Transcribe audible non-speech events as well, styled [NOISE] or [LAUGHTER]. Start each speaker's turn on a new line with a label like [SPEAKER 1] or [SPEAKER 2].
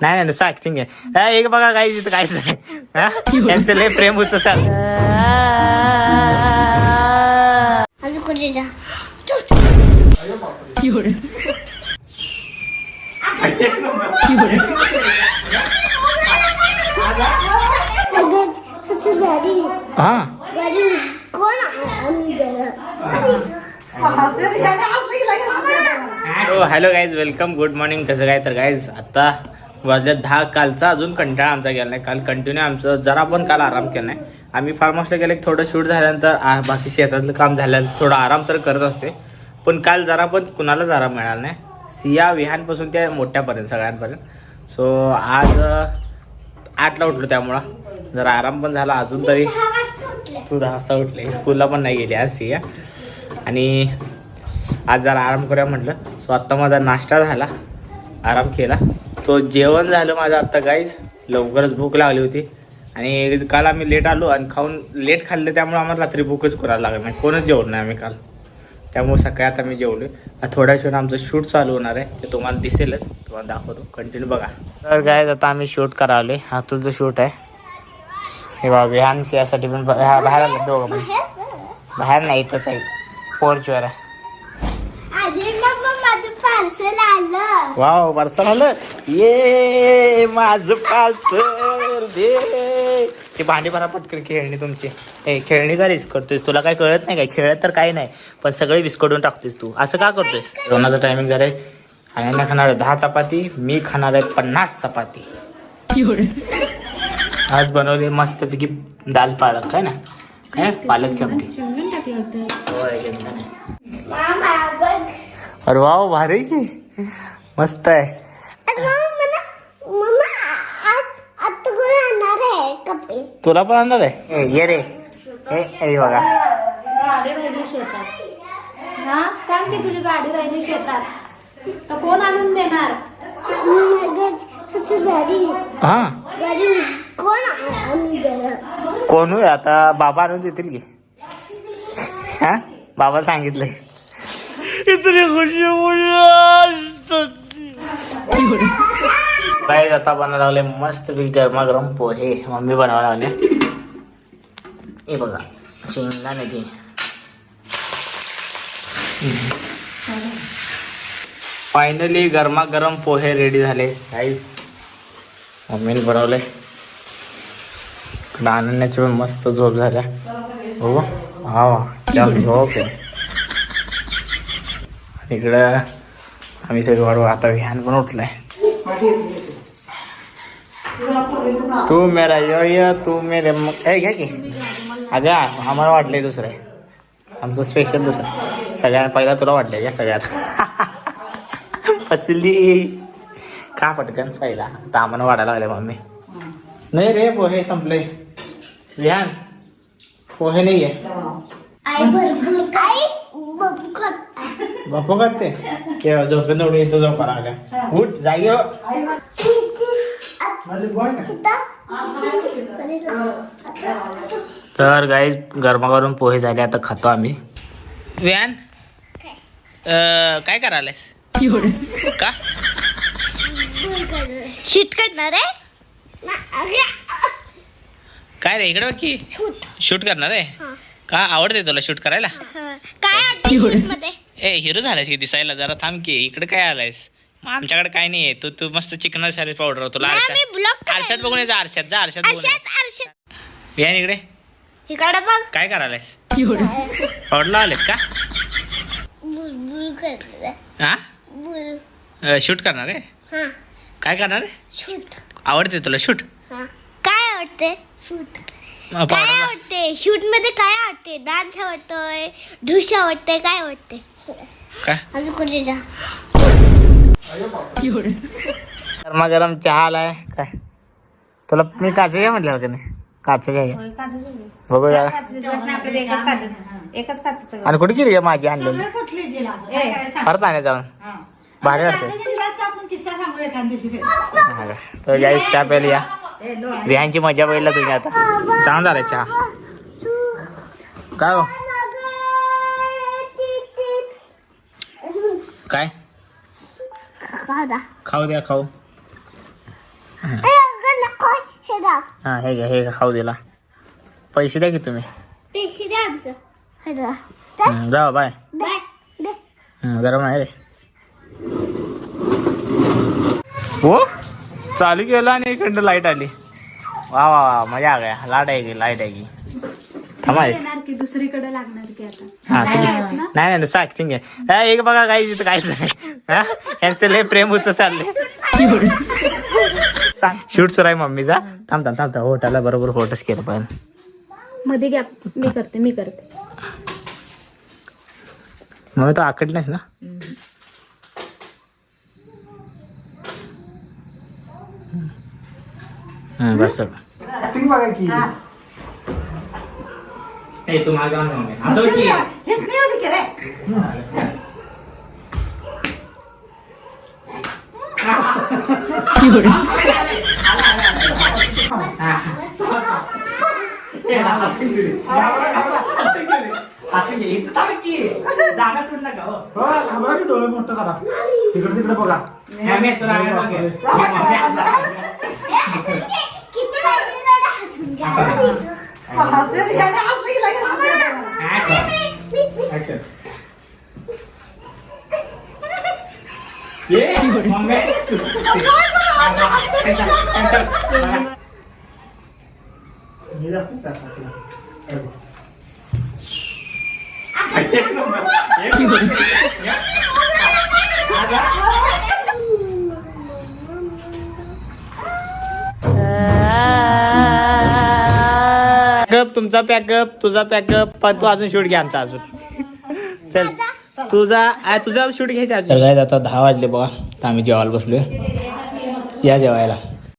[SPEAKER 1] नाही नाही नुसतं ऍक्टिंग आहे. हा, एक बघा काही तिथं काहीच नाही हा? त्यांचं लय प्रेम होतं सर
[SPEAKER 2] आम्ही कुठे जा?
[SPEAKER 1] हो? Hello guys welcome good morning कसं काय तर गाईज आता वाजल्या दहा कालचा अजून कंटाळा आमचा गेला नाही. काल कंटिन्यू आमचं जरा पण काल आराम केला नाही. आम्ही फार्म हाऊसला गेले थोडं शूट झाल्यानंतर आ, बाकी शेतातलं काम झाल्यानंतर थोडा आराम तर करत असते पण काल जरा पण कुणालाच आराम मिळाला नाही. सिया विहानपासून त्या मोठ्यापर्यंत सगळ्यांपर्यंत. सो आज आठला उठलो त्यामुळं. जरा आराम पण झाला अजून तरी तू दहा वाजता उठले. स्कूलला पण नाही गेली आज सिया. आणि आज जरा आराम करूया म्हटलं. सो आत्ता माझा नाश्ता झाला. आराम केला. तो जेवण झालं माझं आत्ता काहीच लवकरच भूक लागली होती. आणि काल आम्ही लेट आलो आणि खाऊन लेट खाल्लं त्यामुळे आम्हाला रात्री भूकच करायला लागलं. नाही कोणच जेवण नाही आम्ही काल. त्यामुळे सकाळी आता मी जेवलो थोड्या वेळाने आमचं शूट चालू होणार आहे. ते तुम्हाला दिसेलच. तुम्हाला दाखवतो. कंटिन्यू बघा. तर काय आता आम्ही शूट करावले हा तुझं शूट आहे. हे बघा विहान यासाठी पण हा बाहेर आलं दोघं पण. बाहेर नाही इथंच आहे. पोर्चवर आहे. वाव पार्सल आलं. ये माझं पालसर दे. ते भांडी भरा पटकन खेळणी तुमची. ए खेळणी का रिस्क करतोयस? तुला काय कळत नाही काय? खेळत तर काही नाही पण सगळे विस्कडून टाकतोयस तू. असं का करतोयस? जेवणाचा टायमिंग झालाय. आणि खाणार आहे दहा चपाती मी खाणार आहे पन्नास चपाती. आज बनवली मस्तपैकी दाल पालक काय ना? काय पालक चमटी. अरे वाव भारी की. मस्त आहे
[SPEAKER 2] मम्मा मम्मा आज आता कोण आणणार आहे कपडे
[SPEAKER 1] तुला पण आणणार आहे? ए, ये रे. ए ए बघा.
[SPEAKER 3] गाडी राहिली शेतात. ना सांग की तुझी गाडी राहिली शेतात. तर कोण आणून देणार?
[SPEAKER 1] हा.
[SPEAKER 2] कोण
[SPEAKER 1] होय? आता बाबा आणून देतील की. हा? बाबाला सांगितलंय. इतनी खुशी काय आता बनवायला लागले मस्त पैकी गरमागरम पोहे मम्मी बनवायला लागले. हे बघा शेंगदाण्याची फायनली गरमागरम पोहे रेडी झाले काहीच मम्मीने बनवले. इकडं पण मस्त झोप झाल्या. हो हा वा झोप इकडं आम्ही सगळं वाढवू आता विहान पण उठलाय. तू मेरा यो यो तू मेरे ए घ्या की. अगं आम्हाला वाटलंय दुसरं आहे. आमचं स्पेशल दुसरं सगळ्यांना पहिला तुला वाटलंय का सगळ्यात. [LAUGHS] फसली. का पटकन पहिला? आता आम्हाला वाढायला लागले मम्मी. नाही रे पोहे संपले. विहान पोहे नाही आहे
[SPEAKER 2] आई भरपूर आई बघू खात
[SPEAKER 1] बापू करते ते झोपेत एवढी इथं झोपा लागल्या. उठ जागी हो. तर गाईज गरमागरम पोहे झाले आता खातो आम्ही. विहान काय? करायलास का?
[SPEAKER 2] शूट करणार आहे?
[SPEAKER 1] काय रे इकडे की.
[SPEAKER 2] शूट.
[SPEAKER 1] करणार आहे?
[SPEAKER 2] हा.
[SPEAKER 1] का आवडते तुला शूट करायला?
[SPEAKER 2] हा. काय आवडते शूटमध्ये
[SPEAKER 1] ए हिरो झालायस की दिसायला जरा थांब की इकडे काय आलायस? आमच्याकडे काय नाहीये तू तू मस्त चिकन सारी पावडर तुला
[SPEAKER 2] नाही,
[SPEAKER 1] आरशात
[SPEAKER 2] मी ब्लॉक
[SPEAKER 1] आरशात बघून यायचं आरशात जा आरशात बघून ये. इकडे.
[SPEAKER 2] इकडे बघ.
[SPEAKER 1] काय करायलायस? पावडरला आलेस का?
[SPEAKER 2] बुलबुल.
[SPEAKER 1] हा?
[SPEAKER 2] बुल.
[SPEAKER 1] शूट करणार आहे?
[SPEAKER 2] हा.
[SPEAKER 1] काय करणार आहे?
[SPEAKER 2] शूट
[SPEAKER 1] आवडते तुला शूट
[SPEAKER 2] हा. काय आवडते? शूट काय
[SPEAKER 1] पावडर
[SPEAKER 2] आवडते? शूटमध्ये काय आवडते? डान्स आवडतोय ढुश आवडते काय आवडते
[SPEAKER 1] काय?
[SPEAKER 2] आम्ही कुठे जा?
[SPEAKER 1] गरमा गरम चहा आलाय. काय? तुला मी काचा घ्या म्हटलं का नाही? काचा घ्या. बघू जरा.
[SPEAKER 3] एकच काच
[SPEAKER 1] आणि कुठे गेली का माझी आणलेली? परत आणे जाऊन. भारी वाटते का. तर गाई चहा प्यायला या. विहानची मजा पहिला तुम्ही आता. चांगला झालाय चहा. काय हो? काय? खाऊ द्या खाऊ
[SPEAKER 2] हे
[SPEAKER 1] हा हे घ्या हे घ्या, खाऊ दिला पैसे द्या की तुम्ही
[SPEAKER 2] द्या आमचं हे
[SPEAKER 1] जा बाय
[SPEAKER 2] दे दे
[SPEAKER 1] गरम आहे रे हो चालू केलं आणि इकडनं लाइट आली वा वा वा मजा आ गया लाइट आहे की लाइट आहे की थांबा एक.
[SPEAKER 3] येणार की दुसरीकडे लागणार की आता
[SPEAKER 1] हा
[SPEAKER 3] नाही
[SPEAKER 1] ठीक आहे नाही नाही नुसतं ऍक्टिंग आहे हा, एक बघा काही तिथं काहीच नाही हा? यांचं लय प्रेम होतं चाललंय. सांग. शूट सुरू आहे मम्मीचा थांब थांब थांब थांब. होटाला बरोबर होटच केलं पण.
[SPEAKER 3] मध्ये घ्या मी करते मी करते.
[SPEAKER 1] मग तो आकडलाच ना? हम्म, बस सगळं.
[SPEAKER 4] ऍक्टिंग बघा की.
[SPEAKER 1] ए, तू मागे आण मम्मी. असं की. जागा सोड नका हो.
[SPEAKER 4] हो, घाबरा की डोळे मोठं करा तिकडे तिकडे बघा
[SPEAKER 1] मम्मी, तुला आवाज पॅकअप तुमचा पॅकअप तुझा पॅकअप. पण तू अजून शूट घ्या आमचा अजून. चल. तुझा तुझा शूट घ्यायचा अजून. काय आता दहा वाजले बघा. तर आम्ही जेवायला बसलोय. या जेवायला.